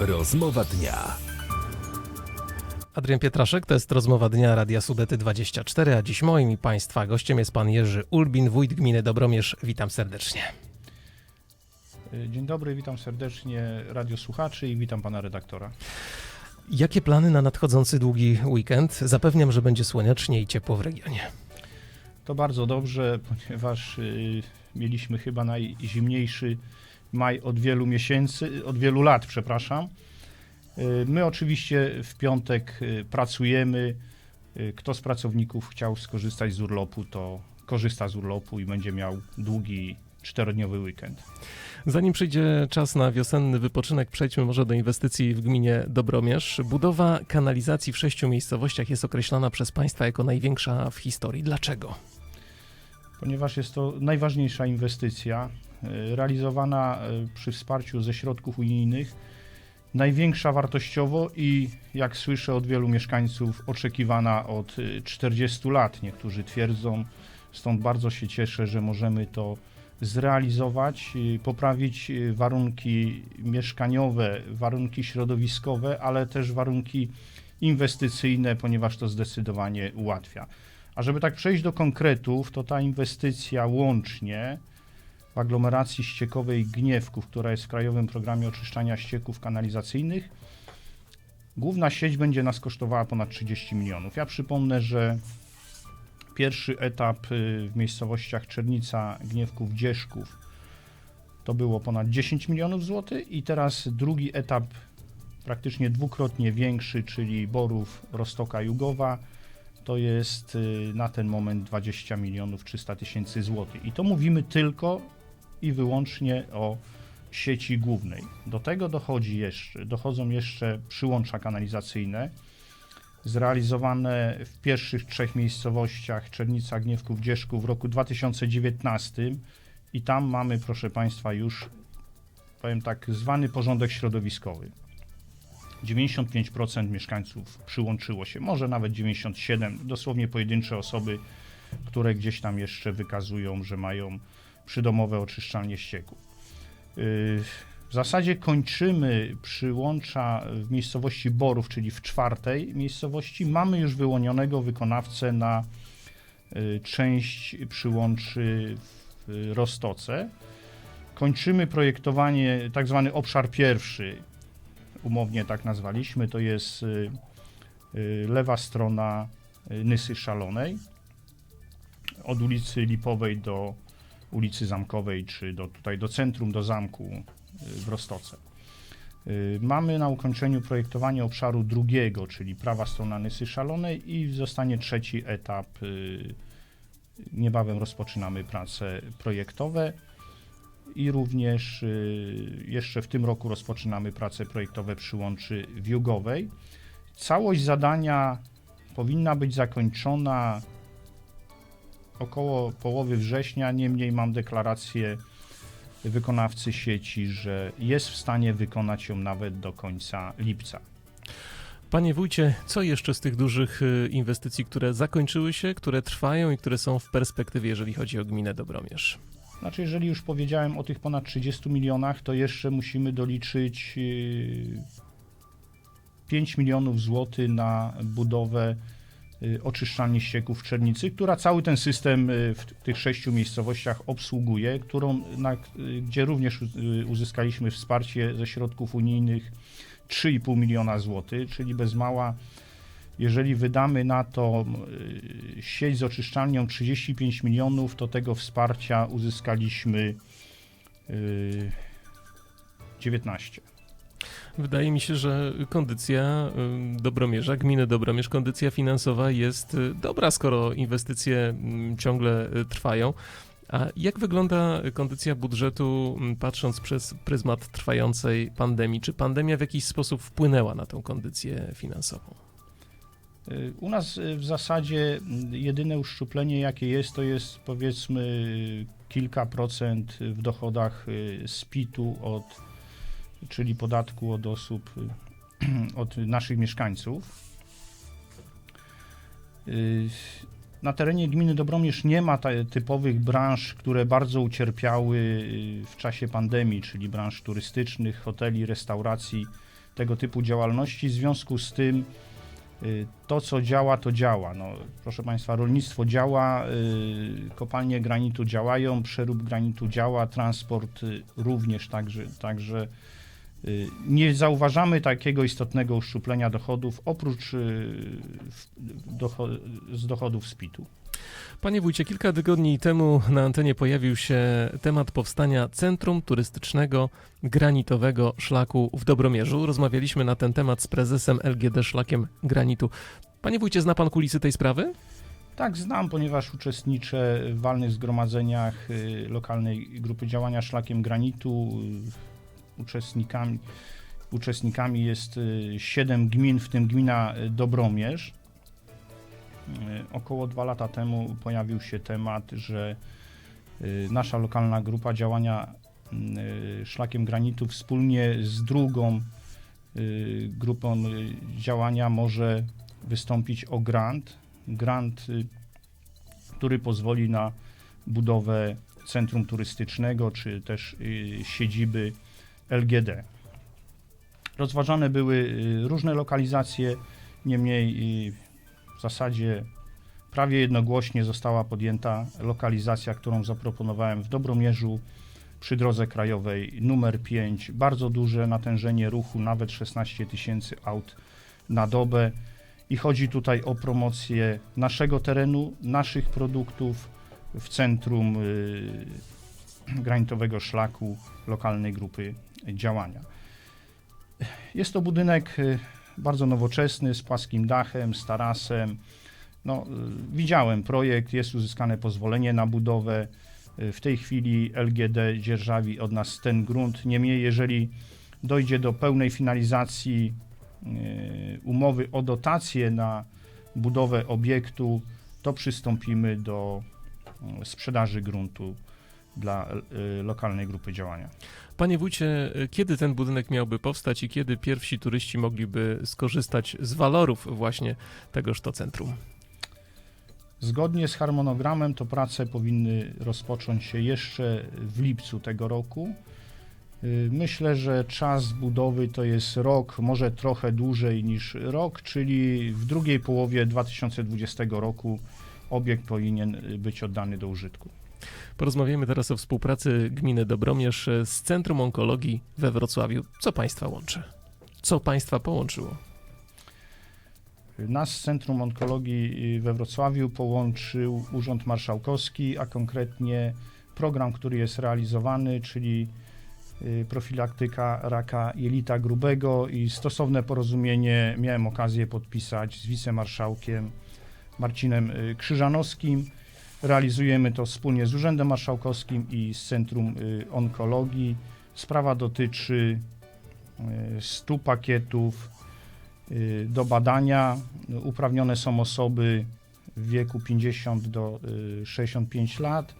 Rozmowa dnia. Adrian Pietraszek, to jest rozmowa dnia Radia Sudety 24, a dziś moim i Państwa gościem jest Pan Jerzy Ulbin, wójt gminy Dobromierz. Witam serdecznie. Dzień dobry, witam serdecznie radiosłuchaczy i witam pana redaktora. Jakie plany na nadchodzący długi weekend? Zapewniam, że będzie słonecznie i ciepło w regionie. To bardzo dobrze, ponieważ y, mieliśmy chyba najzimniejszy maj od wielu miesięcy, od wielu lat, przepraszam. Y, my oczywiście w piątek y, pracujemy. Y, Kto z pracowników chciał skorzystać z urlopu, to korzysta z urlopu i będzie miał długi czterodniowy weekend. Zanim przyjdzie czas na wiosenny wypoczynek, przejdźmy może do inwestycji w gminie Dobromierz. Budowa kanalizacji w sześciu miejscowościach jest określana przez Państwa jako największa w historii. Dlaczego? Ponieważ jest to najważniejsza inwestycja y, realizowana y, przy wsparciu ze środków unijnych, największa wartościowo i jak słyszę od wielu mieszkańców oczekiwana od y, 40 lat. Niektórzy twierdzą, stąd bardzo się cieszę, że możemy to zrealizować, poprawić warunki mieszkaniowe, warunki środowiskowe, ale też warunki inwestycyjne, ponieważ to zdecydowanie ułatwia. A żeby tak przejść do konkretów, to ta inwestycja łącznie w aglomeracji ściekowej Gniewków, która jest w Krajowym Programie Oczyszczania Ścieków Kanalizacyjnych, główna sieć będzie nas kosztowała ponad 30 milionów. Ja przypomnę, że pierwszy etap y, w miejscowościach Czernica, Gniewków, Dzieszków to było ponad 10 milionów złotych i teraz drugi etap praktycznie dwukrotnie większy, czyli Borów, Rostoka, Jugowa, to jest y, na ten moment 20 milionów 300 tysięcy złotych. I to mówimy tylko i wyłącznie o sieci głównej. Do tego dochodzi jeszcze, dochodzą jeszcze przyłącza kanalizacyjne zrealizowane w pierwszych trzech miejscowościach Czernica, Gniewków, Dzieszków w roku 2019 i tam mamy, proszę Państwa, już powiem tak, zwany porządek środowiskowy. 95% mieszkańców przyłączyło się, może nawet 97%, dosłownie pojedyncze osoby, które gdzieś tam jeszcze wykazują, że mają przydomowe oczyszczalnie ścieków. Yy, W zasadzie kończymy przyłącza w miejscowości Borów, czyli w czwartej miejscowości. Mamy już wyłonionego wykonawcę na yy, część przyłączy w Rostoce. Kończymy projektowanie, tak zwany obszar pierwszy, umownie tak nazwaliśmy, to jest y, y, lewa strona y, Nysy Szalonej, od ulicy Lipowej do ulicy Zamkowej, czy do, tutaj do centrum, do zamku w Rostoce. Mamy na ukończeniu projektowanie obszaru drugiego, czyli prawa strona Nysy Szalonej i zostanie trzeci etap. Niebawem rozpoczynamy prace projektowe i również y, jeszcze w tym roku rozpoczynamy prace projektowe przy łączy wiugowej. Całość zadania powinna być zakończona około połowy września, niemniej mam deklarację wykonawcy sieci, że jest w stanie wykonać ją nawet do końca lipca. Panie wójcie, co jeszcze z tych dużych y, inwestycji, które zakończyły się, które trwają i które są w perspektywie, jeżeli chodzi o gminę Dobromierz? Znaczy, jeżeli już powiedziałem o tych ponad 30 milionach, to jeszcze musimy doliczyć yy, 5 milionów złotych na budowę yy, oczyszczalni ścieków w Czernicy, która cały ten system yy, w tych sześciu miejscowościach obsługuje, którą, na, gdzie również uzyskaliśmy wsparcie ze środków unijnych 3,5 miliona złotych, czyli bez mała jeżeli wydamy na to y, sieć z oczyszczalnią 35 milionów, to tego wsparcia uzyskaliśmy y, 19. Wydaje mi się, że kondycja y, Dobromierza, gminy Dobromierz, kondycja finansowa jest dobra, skoro inwestycje mm, ciągle trwają. A jak wygląda kondycja budżetu, patrząc przez pryzmat trwającej pandemii? Czy pandemia w jakiś sposób wpłynęła na tą kondycję finansową? U nas y, w zasadzie mm, jedyne uszczuplenie jakie jest, to jest powiedzmy kilka procent w dochodach y, z PIT-u od, czyli podatku od osób, y, od naszych mieszkańców. Na terenie gminy Dobromierz nie ma typowych branż, które bardzo ucierpiały w czasie pandemii, czyli branż turystycznych, hoteli, restauracji. tego typu działalności. W związku z tym to, co działa, to działa. No, proszę Państwa, rolnictwo działa, y, kopalnie granitu działają, przerób granitu działa, transport y, również, także, także y, nie zauważamy takiego istotnego uszczuplenia dochodów oprócz y, z dochodów z PIT-u. Panie wójcie, kilka tygodni temu na antenie pojawił się temat powstania Centrum Turystycznego Granitowego Szlaku w Dobromierzu. Rozmawialiśmy na ten temat z prezesem LGD Szlakiem Granitu. Panie wójcie, zna pan kulisy tej sprawy? Tak, znam, ponieważ uczestniczę w walnych zgromadzeniach y, lokalnej grupy działania Szlakiem Granitu. Uczestnikami, uczestnikami jest y, siedem gmin, w tym gmina Dobromierz. Y, Około dwa lata temu pojawił się temat, że y, nasza lokalna grupa działania y, Szlakiem Granitu wspólnie z drugą grupą działania może wystąpić o grant. Grant, który pozwoli na budowę centrum turystycznego czy też siedziby LGD. Rozważane były różne lokalizacje, niemniej w zasadzie prawie jednogłośnie została podjęta lokalizacja, którą zaproponowałem w Dobromierzu przy drodze krajowej numer 5. Bardzo duże natężenie ruchu, nawet 16 tysięcy aut na dobę. I chodzi tutaj o promocję naszego terenu, naszych produktów w centrum y, granitowego szlaku lokalnej grupy działania. Jest to budynek y, bardzo nowoczesny, z płaskim dachem, z tarasem. No, y, widziałem projekt, jest uzyskane pozwolenie na budowę. Y, W tej chwili LGD dzierżawi od nas ten grunt. Niemniej, jeżeli dojdzie do pełnej finalizacji y, umowy o dotację na budowę obiektu, to przystąpimy do sprzedaży gruntu dla y, lokalnej grupy działania. Panie wójcie, kiedy ten budynek miałby powstać i kiedy pierwsi turyści mogliby skorzystać z walorów właśnie tegoż to centrum? Zgodnie z harmonogramem to prace powinny rozpocząć się jeszcze w lipcu tego roku. Y, Myślę, że czas budowy to jest rok, może trochę dłużej niż rok, czyli w drugiej połowie 2020 roku obiekt powinien być oddany do użytku. Porozmawiamy teraz o współpracy gminy Dobromierz z Centrum Onkologii we Wrocławiu. Co państwa łączy? Co państwa połączyło? Nas Centrum Onkologii y, we Wrocławiu połączył Urząd Marszałkowski, a konkretnie program, który jest realizowany, czyli y, profilaktyka raka jelita grubego i stosowne porozumienie miałem okazję podpisać z wicemarszałkiem Marcinem y, Krzyżanowskim. Realizujemy to wspólnie z Urzędem Marszałkowskim i z Centrum y, Onkologii. Sprawa dotyczy y, 100 pakietów y, do badania. Uprawnione są osoby w wieku 50 do y, 65 lat.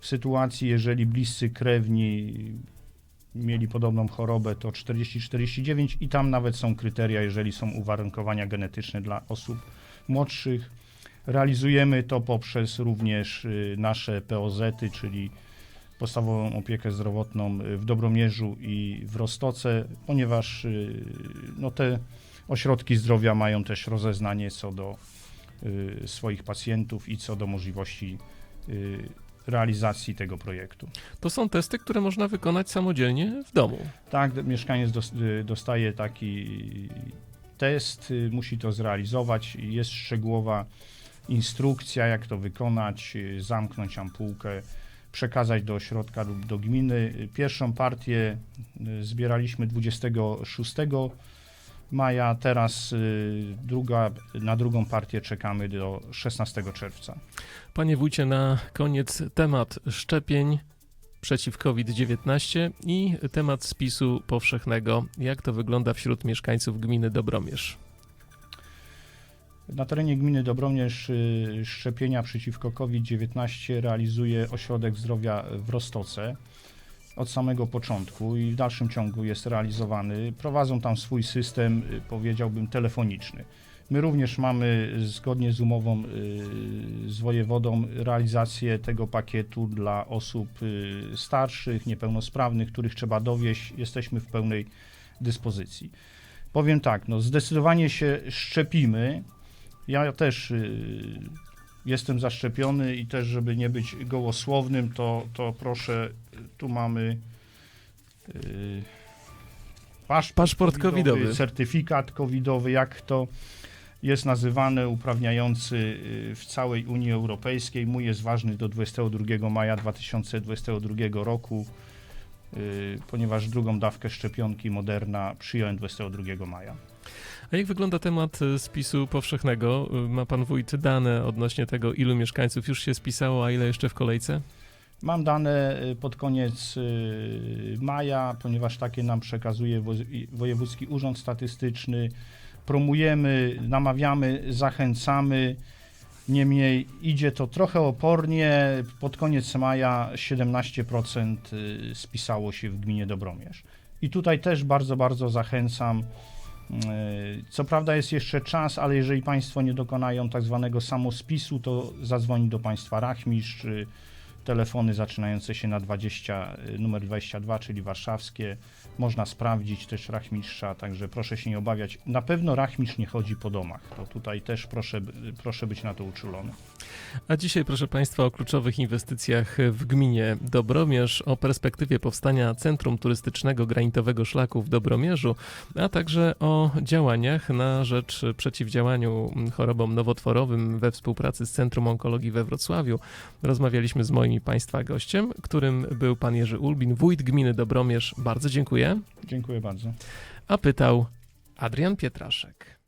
W sytuacji, jeżeli bliscy krewni mieli podobną chorobę, to 40-49 i tam nawet są kryteria, jeżeli są uwarunkowania genetyczne dla osób młodszych. Realizujemy to poprzez również y, nasze POZ-y, czyli podstawową opiekę zdrowotną y, w Dobromierzu i w Roztoce, ponieważ y, no, te ośrodki zdrowia mają też rozeznanie co do y, swoich pacjentów i co do możliwości y, realizacji tego projektu. To są testy, które można wykonać samodzielnie w domu. Tak, mieszkaniec dos- dostaje taki test, musi to zrealizować. Jest szczegółowa instrukcja, jak to wykonać, y, zamknąć ampułkę, przekazać do ośrodka lub do gminy. Pierwszą partię y, zbieraliśmy 26 maja, teraz y, druga, na drugą partię czekamy do 16 czerwca. Panie wójcie, na koniec temat szczepień przeciw COVID-19 i temat spisu powszechnego. Jak to wygląda wśród mieszkańców gminy Dobromierz? Na terenie gminy Dobromierz y, szczepienia przeciwko COVID-19 realizuje Ośrodek Zdrowia w Roztoce od samego początku i w dalszym ciągu jest realizowany. Prowadzą tam swój system, y, powiedziałbym, telefoniczny. My również mamy zgodnie z umową y, z wojewodą realizację tego pakietu dla osób starszych, niepełnosprawnych, których trzeba dowieść. Jesteśmy w pełnej dyspozycji. Powiem tak, no zdecydowanie się szczepimy. Ja też y, jestem zaszczepiony i też, żeby nie być gołosłownym, to, to proszę, tu mamy y, paszport, Paszport covidowy. certyfikat covidowy, jak to jest nazywane, uprawniający y, w całej Unii Europejskiej. Mój jest ważny do 22 maja 2022 roku, y, ponieważ drugą dawkę szczepionki Moderna przyjąłem 22 maja. A jak wygląda temat y, spisu powszechnego? Y, Ma pan wójt dane odnośnie tego, ilu mieszkańców już się spisało, a ile jeszcze w kolejce? Mam dane y, pod koniec maja, ponieważ takie nam przekazuje Wojewódzki Urząd Statystyczny. Promujemy, namawiamy, zachęcamy. Niemniej idzie to trochę opornie. Pod koniec maja 17% y, spisało się w gminie Dobromierz. I tutaj też bardzo, bardzo zachęcam. Y, Co prawda jest jeszcze czas, ale jeżeli Państwo nie dokonają tak zwanego samospisu, to zadzwoni do Państwa rachmistrz. y, telefony zaczynające się na 20, y, numer 22, czyli warszawskie. Można sprawdzić też rachmistrza, także proszę się nie obawiać. Na pewno rachmistrz nie chodzi po domach. To tutaj też proszę, proszę być na to uczulony. A dzisiaj, proszę Państwa, o kluczowych inwestycjach w gminie Dobromierz, o perspektywie powstania Centrum Turystycznego Granitowego Szlaku w Dobromierzu, a także o działaniach na rzecz przeciwdziałaniu chorobom nowotworowym we współpracy z Centrum Onkologii we Wrocławiu. Rozmawialiśmy z moim Państwa gościem, którym był pan Jerzy Ulbin, wójt gminy Dobromierz. Bardzo dziękuję. Dziękuję bardzo. A pytał Adrian Pietraszek.